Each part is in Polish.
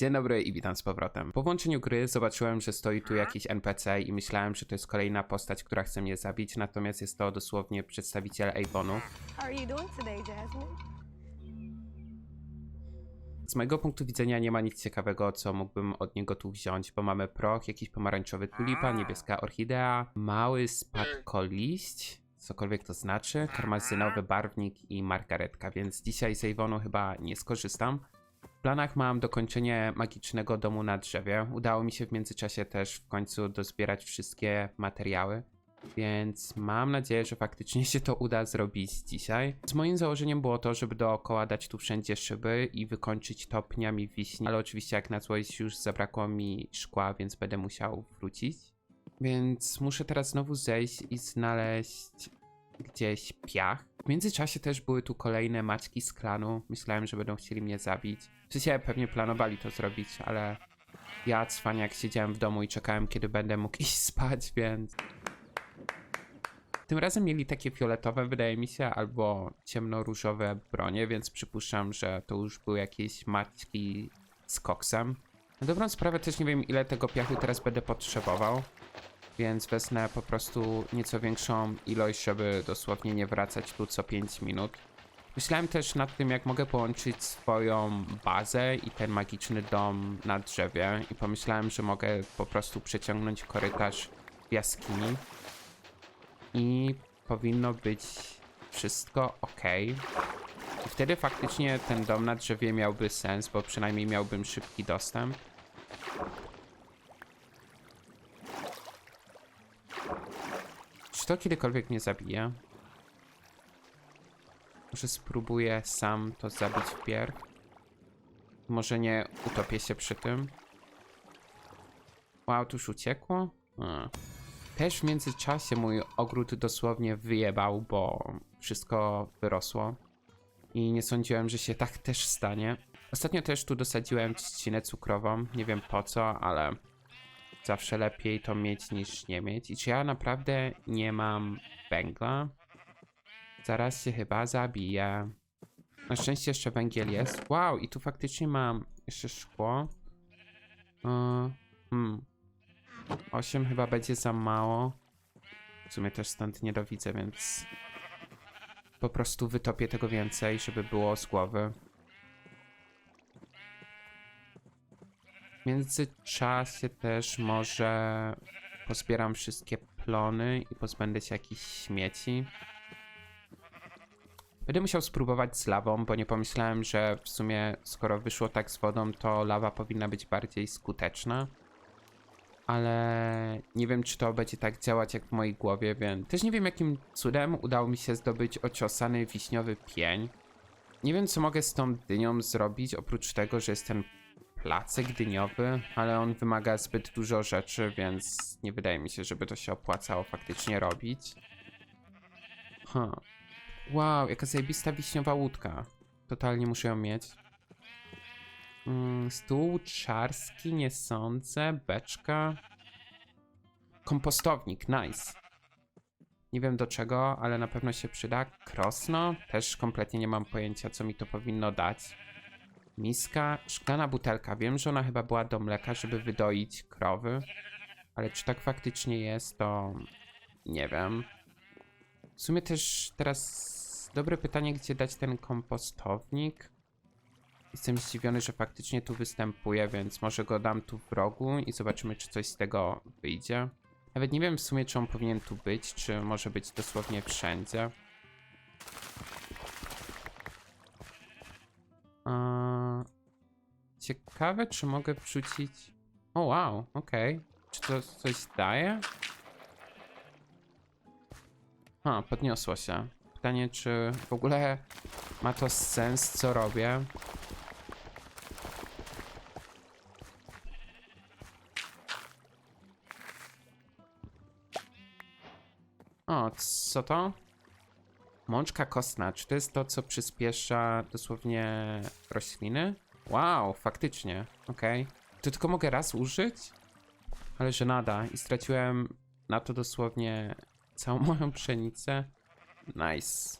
Dzień dobry i witam z powrotem. Po włączeniu gry zobaczyłem, że stoi tu jakiś NPC i myślałem, że to jest kolejna postać, która chce mnie zabić, natomiast jest to dosłownie przedstawiciel Avonu. Z mojego punktu widzenia nie ma nic ciekawego, co mógłbym od niego tu wziąć, bo mamy proch, jakiś pomarańczowy tulipan, niebieska orchidea, mały spadkoliść, cokolwiek to znaczy, karmazynowy barwnik i margaretka, więc dzisiaj z Avonu chyba nie skorzystam. Planach mam dokończenie magicznego domu na drzewie. Udało mi się w międzyczasie też w końcu dozbierać wszystkie materiały. Więc mam nadzieję, że faktycznie się to uda zrobić dzisiaj. Z moim założeniem było to, żeby dookoła dać tu wszędzie szyby i wykończyć to pniami wiśni, ale oczywiście jak na złość już zabrakło mi szkła, więc będę musiał wrócić. Więc muszę teraz znowu zejść i znaleźć gdzieś piach. W międzyczasie też były tu kolejne maczki z klanu. Myślałem, że będą chcieli mnie zabić. W sensie pewnie planowali to zrobić, ale ja cwaniak siedziałem w domu i czekałem, kiedy będę mógł iść spać, więc... Tym razem mieli takie fioletowe, wydaje mi się, albo ciemnoróżowe bronie, więc przypuszczam, że to już były jakieś maczki z koksem. Na dobrą sprawę też nie wiem, ile tego piachu teraz będę potrzebował, więc wezmę po prostu nieco większą ilość, żeby dosłownie nie wracać tu co 5 minut. Myślałem też nad tym, jak mogę połączyć swoją bazę i ten magiczny dom na drzewie i pomyślałem, że mogę po prostu przeciągnąć korytarz w jaskini i powinno być wszystko ok. I wtedy faktycznie ten dom na drzewie miałby sens, bo przynajmniej miałbym szybki dostęp. To kiedykolwiek mnie zabije? Może spróbuję sam to zabić wpierw? Może nie utopię się przy tym? Wow, to już uciekło? A. Też w międzyczasie mój ogród dosłownie wyjebał, bo wszystko wyrosło. I nie sądziłem, że się tak też stanie. Ostatnio też tu dosadziłem trzcinę cukrową. Nie wiem po co, ale zawsze lepiej to mieć niż nie mieć. I czy ja naprawdę nie mam węgla? Zaraz się chyba zabiję. Na szczęście jeszcze węgiel jest. Wow, i tu faktycznie mam jeszcze szkło. Yy, hmm. 8 chyba będzie za mało. W sumie też stąd nie dowidzę, więc po prostu wytopię tego więcej, żeby było z głowy. W międzyczasie też może pozbieram wszystkie plony i pozbędę się jakichś śmieci. Będę musiał spróbować z lawą, bo nie pomyślałem, że w sumie skoro wyszło tak z wodą, to lawa powinna być bardziej skuteczna. Ale nie wiem, czy to będzie tak działać jak w mojej głowie, więc też nie wiem, jakim cudem udało mi się zdobyć ociosany wiśniowy pień. Nie wiem, co mogę z tą dynią zrobić, oprócz tego, że jest ten placek dyniowy, ale on wymaga zbyt dużo rzeczy, więc nie wydaje mi się, żeby to się opłacało faktycznie robić. Huh. Wow, jaka zajebista wiśniowa łódka. Totalnie muszę ją mieć. Mm, stół czarski, nie sądzę. Beczka. Kompostownik, nice. Nie wiem do czego, ale na pewno się przyda. Krosno, też kompletnie nie mam pojęcia, co mi to powinno dać. Miska, szklana butelka. Wiem, że ona chyba była do mleka, żeby wydoić krowy. Ale czy tak faktycznie jest, to nie wiem. W sumie też teraz dobre pytanie, gdzie dać ten kompostownik. Jestem zdziwiony, że faktycznie tu występuje, więc może go dam tu w rogu i zobaczymy, czy coś z tego wyjdzie. Nawet nie wiem w sumie, czy on powinien tu być, czy może być dosłownie wszędzie. Ciekawe, czy mogę wrzucić... O wow, okej. Czy to coś daje? A, podniosło się. Pytanie, czy w ogóle ma to sens, co robię? O, co to? Mączka kostna. Czy to jest to, co przyspiesza dosłownie rośliny? Wow, faktycznie. Okej. To tylko mogę raz użyć? Ale że nada. I straciłem na to dosłownie całą moją pszenicę. Nice.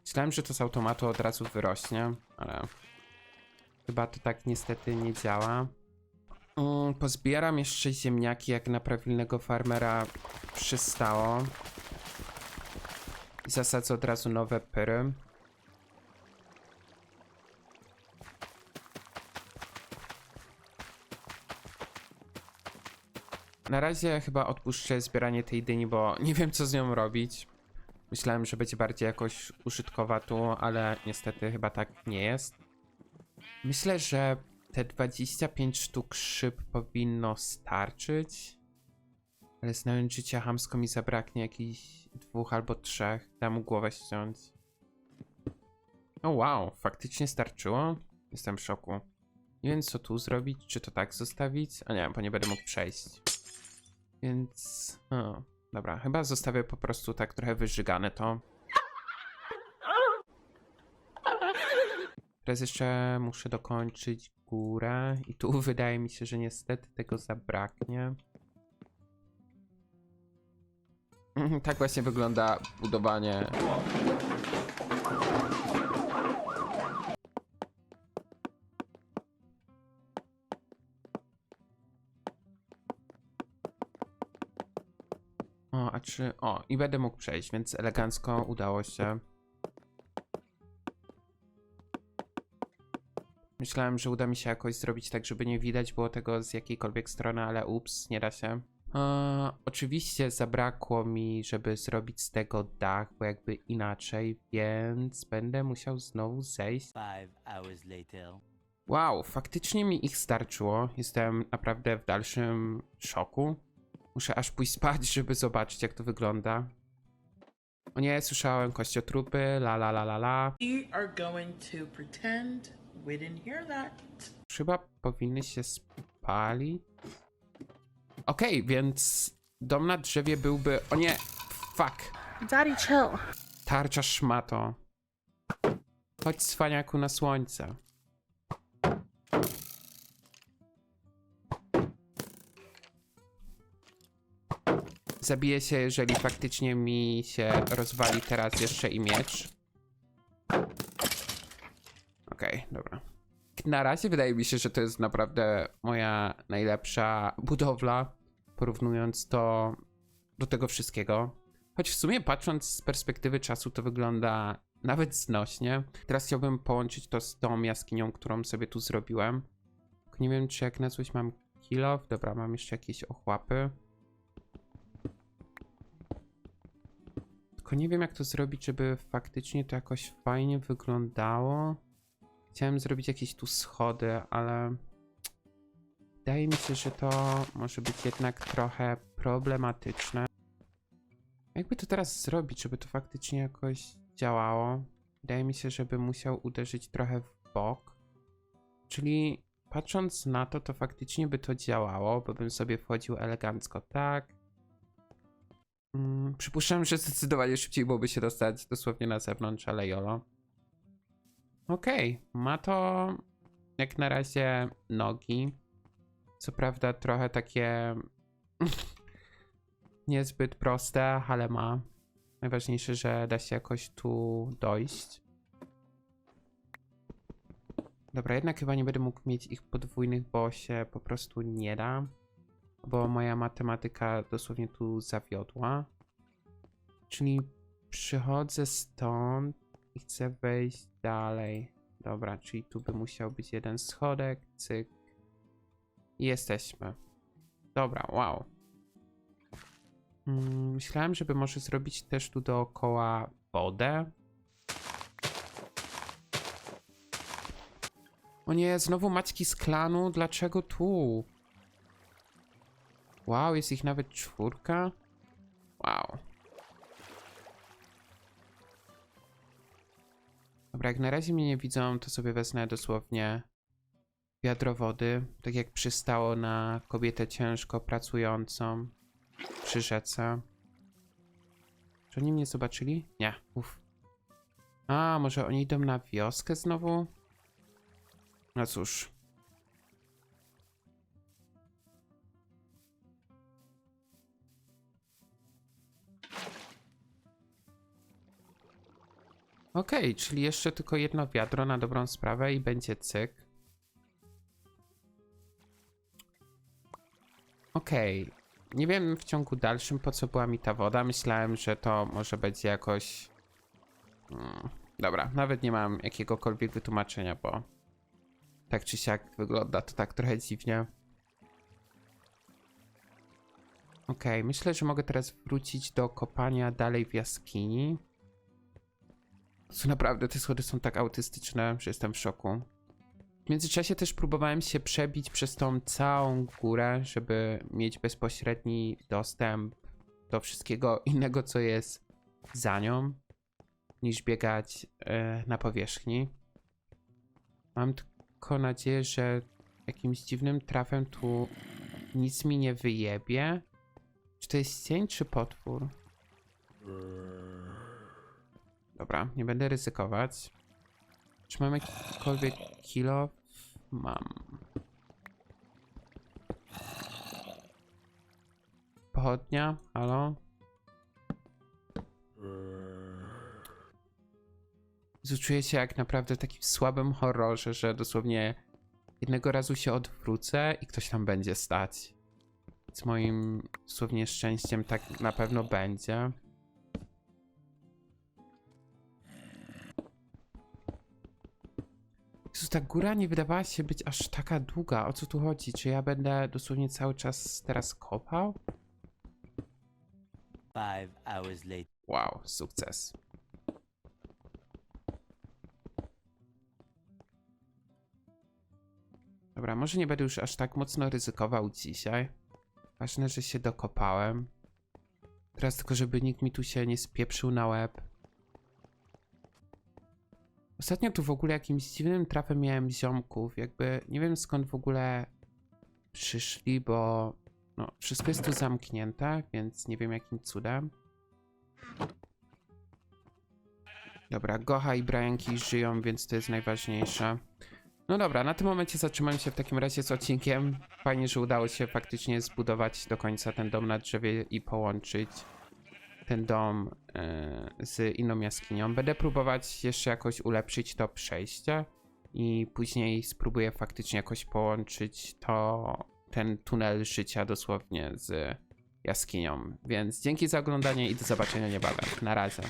Myślałem, że to z automatu od razu wyrośnie, ale chyba to tak niestety nie działa. Mm, pozbieram jeszcze ziemniaki, jak na prawilnego farmera przystało. I zasadzę od razu nowe pyry. Na razie chyba odpuszczę zbieranie tej dyni, bo nie wiem co z nią robić. Myślałem, że będzie bardziej jakoś użytkowa tu, ale niestety chyba tak nie jest. Myślę, że te 25 sztuk szyb powinno starczyć. Ale znając życia hamsko mi zabraknie jakichś dwóch albo trzech. Dam głowę ściąć. O wow, faktycznie starczyło? Jestem w szoku. Nie wiem co tu zrobić, czy to tak zostawić? A nie, bo nie będę mógł przejść. Więc... O, dobra, chyba zostawię po prostu tak trochę wyżygane to. Teraz jeszcze muszę dokończyć górę i tu wydaje mi się, że niestety tego zabraknie. Mhm, Tak właśnie wygląda budowanie. O, a czy... O, i będę mógł przejść, więc elegancko udało się. Myślałem, że uda mi się jakoś zrobić tak, żeby nie widać było tego z jakiejkolwiek strony, ale ups, nie da się. E, oczywiście zabrakło mi, żeby zrobić z tego dach, bo jakby inaczej, więc będę musiał znowu zejść. Five hours later. Wow, faktycznie mi ich starczyło. Jestem naprawdę w dalszym szoku. Muszę aż pójść spać, żeby zobaczyć, jak to wygląda. O nie, słyszałem kościotrupy, la la la la la. We are going to pretend we didn't hear that. Chyba powinny się spalić. Okej, więc dom na drzewie byłby... O nie, fuck. Daddy, chill. Tarcza szmato. Chodź, cwaniaku, na słońce. Zabiję się, jeżeli faktycznie mi się rozwali teraz jeszcze i miecz. Na razie wydaje mi się, że to jest naprawdę moja najlepsza budowla, porównując to do tego wszystkiego. Choć w sumie patrząc z perspektywy czasu to wygląda nawet znośnie. Teraz chciałbym połączyć to z tą jaskinią, którą sobie tu zrobiłem. Nie wiem, czy jak na coś mam kill off. Dobra, mam jeszcze jakieś ochłapy. Tylko nie wiem, jak to zrobić, żeby faktycznie to jakoś fajnie wyglądało. Chciałem zrobić jakieś tu schody, ale wydaje mi się, że to może być jednak trochę problematyczne. Jakby to teraz zrobić, żeby to faktycznie jakoś działało? Wydaje mi się, żeby musiał uderzyć trochę w bok. Czyli patrząc na to, to faktycznie by to działało, bo bym sobie wchodził elegancko tak. Mm, przypuszczam, że zdecydowanie szybciej byłoby się dostać dosłownie na zewnątrz, ale jolo. Okej, ma to jak na razie nogi. Co prawda trochę takie niezbyt proste, ale ma. Najważniejsze, że da się jakoś tu dojść. Dobra, jednak chyba nie będę mógł mieć ich podwójnych, bo się po prostu nie da. Bo moja matematyka dosłownie tu zawiodła. Czyli przychodzę stąd i chcę wejść dalej. Dobra, czyli tu by musiał być jeden schodek, cyk. I jesteśmy. Dobra, wow. Mm, Myślałem, żeby może zrobić też tu dookoła wodę. O nie, znowu maćki z klanu, dlaczego tu? Wow, jest ich nawet czwórka. Wow. Dobra, jak na razie mnie nie widzą, to sobie wezmę dosłownie wiadro wody, tak jak przystało na kobietę ciężko pracującą przy rzece. Czy oni mnie zobaczyli? Nie, uff. A, może oni idą na wioskę znowu? No cóż. Okej, czyli jeszcze tylko jedno wiadro na dobrą sprawę i będzie cyk. Okej. Nie wiem w ciągu dalszym po co była mi ta woda. Myślałem, że to może będzie jakoś. Hmm, dobra, nawet nie mam jakiegokolwiek wytłumaczenia, bo tak czy siak wygląda to tak trochę dziwnie. Okej, myślę, że mogę teraz wrócić do kopania dalej w jaskini. Co naprawdę, te schody są tak autystyczne, że jestem w szoku. W międzyczasie też próbowałem się przebić przez tą całą górę, żeby mieć bezpośredni dostęp do wszystkiego innego, co jest za nią, niż biegać e, na powierzchni. Mam tylko nadzieję, że jakimś dziwnym trafem tu nic mi nie wyjebie. Czy to jest cień, czy potwór? Dobra, nie będę ryzykować. Czy mam jakikolwiek kilo? Mam. Pochodnia? Halo? Jezu, Czuję się jak naprawdę w takim słabym horrorze, że dosłownie jednego razu się odwrócę i ktoś tam będzie stać. Z moim dosłownie szczęściem tak na pewno będzie. Jezu, ta góra nie wydawała się być aż taka długa. O co tu chodzi? Czy ja będę dosłownie cały czas teraz kopał? Five hours later. Wow, sukces. Dobra, może nie będę już aż tak mocno ryzykował dzisiaj. Ważne, że się dokopałem. Teraz tylko, żeby nikt mi tu się nie spieprzył na łeb. Ostatnio tu w ogóle jakimś dziwnym trafem miałem ziomków. Jakby nie wiem skąd w ogóle przyszli, bo no, wszystko jest tu zamknięte, więc nie wiem jakim cudem. Dobra, Gocha i Brianki żyją, więc to jest najważniejsze. No dobra, na tym momencie zatrzymam się w takim razie z odcinkiem. Fajnie, że udało się faktycznie zbudować do końca ten dom na drzewie i połączyć ten dom e, z inną jaskinią. Będę próbować jeszcze jakoś ulepszyć to przejście i później spróbuję faktycznie jakoś połączyć to, ten tunel życia dosłownie z jaskinią. Więc dzięki za oglądanie i do zobaczenia niebawem. Na razie.